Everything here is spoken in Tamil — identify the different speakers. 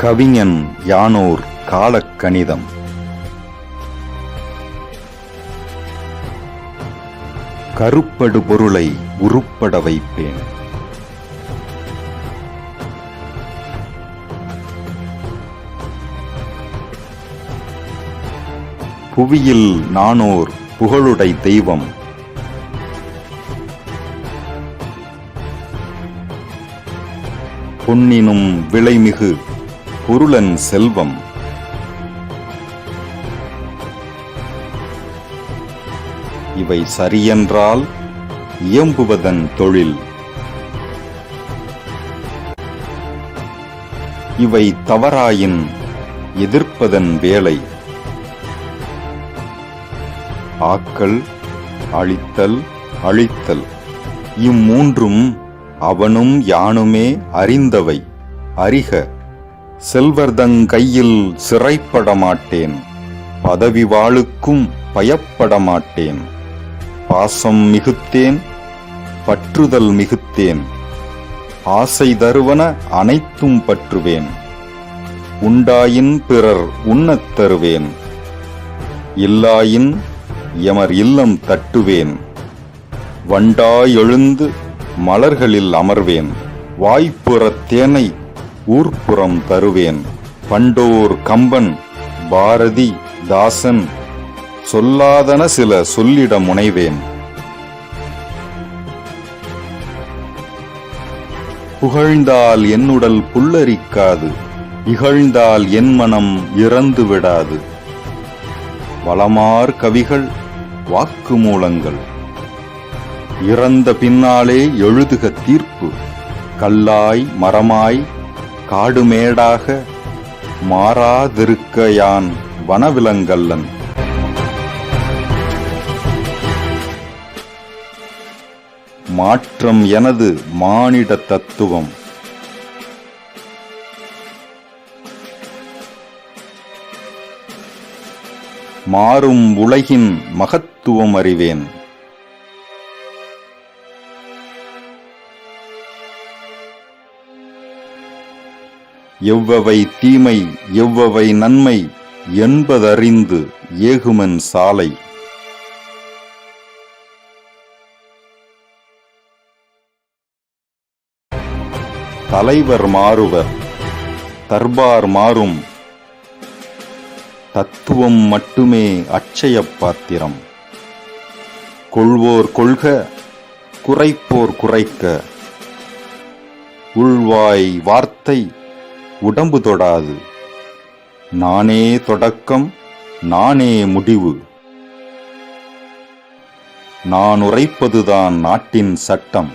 Speaker 1: கவிஞன் யானோர் காலக்கணிதம். கருப்படு பொருளை உருப்பட வைப்பேன். புவியில் நானோர் புகழுடை தெய்வம். பொன்னினும் விலைமிகு பொருளன் செல்வம். இவை சரியென்றால் இயம்புவதன் தொழில். இவை தவறாயின் எதிர்ப்பதன் வேலை. ஆக்கல் அழித்தல் அழித்தல். இம்மூன்றும் அவனும் யானுமே அறிந்தவை. அறிக. செல்வர்தங் கையில் சிறைப்பட மாட்டேன் பதவி வாழுக்கும் பயப்பட மாட்டேன் பாசம் மிகுத்தேன் பற்றுதல் மிகுத்தேன். ஆசை தருவன அனைத்தும் பற்றுவேன். உண்டாயின் பிறர் உண்ணத் தருவேன். இல்லாயின் எமர் இல்லம் தட்டுவேன். வண்டாயெழுந்து மலர்களில் அமர்வேன். வாய்ப்புற தேனை ஊர்ப்புறம் தருவேன். பண்டோர் கம்பன் பாரதி தாசன் சொல்லாதன சில சொல்லிட முனைவேன். புகழ்ந்தால் என்னுடல் புல்லரிக்காது இகழ்ந்தால் என் மனம் இறந்து விடாது. வளமார் கவிகள் வாக்குமூலங்கள் இறந்த பின்னாலே எழுதுக தீர்ப்பு கல்லாய் மரமாய் காடுமேடாக மாறாதிருக்க யான் வனவிலங்கல்லன். மாற்றம் எனது மானிட தத்துவம். மாறும் உலகின் மகத்துவம் அறிவேன். எவ்வவை தீமை எவ்வவை நன்மை என்பதறிந்து ஏகுமன் சாலை. தலைவர் மாறுவர் தர்பார் மாறும். தத்துவம் மட்டுமே அட்சய பாத்திரம். கொள்வோர் கொள்க குறைப்போர் குறைக்க. உள்வாய் வார்த்தை உடம்பு தொடாது. நானே தொடக்கம் நானே முடிவு. நான் உரைப்பதுதான் நாட்டின் சட்டம்.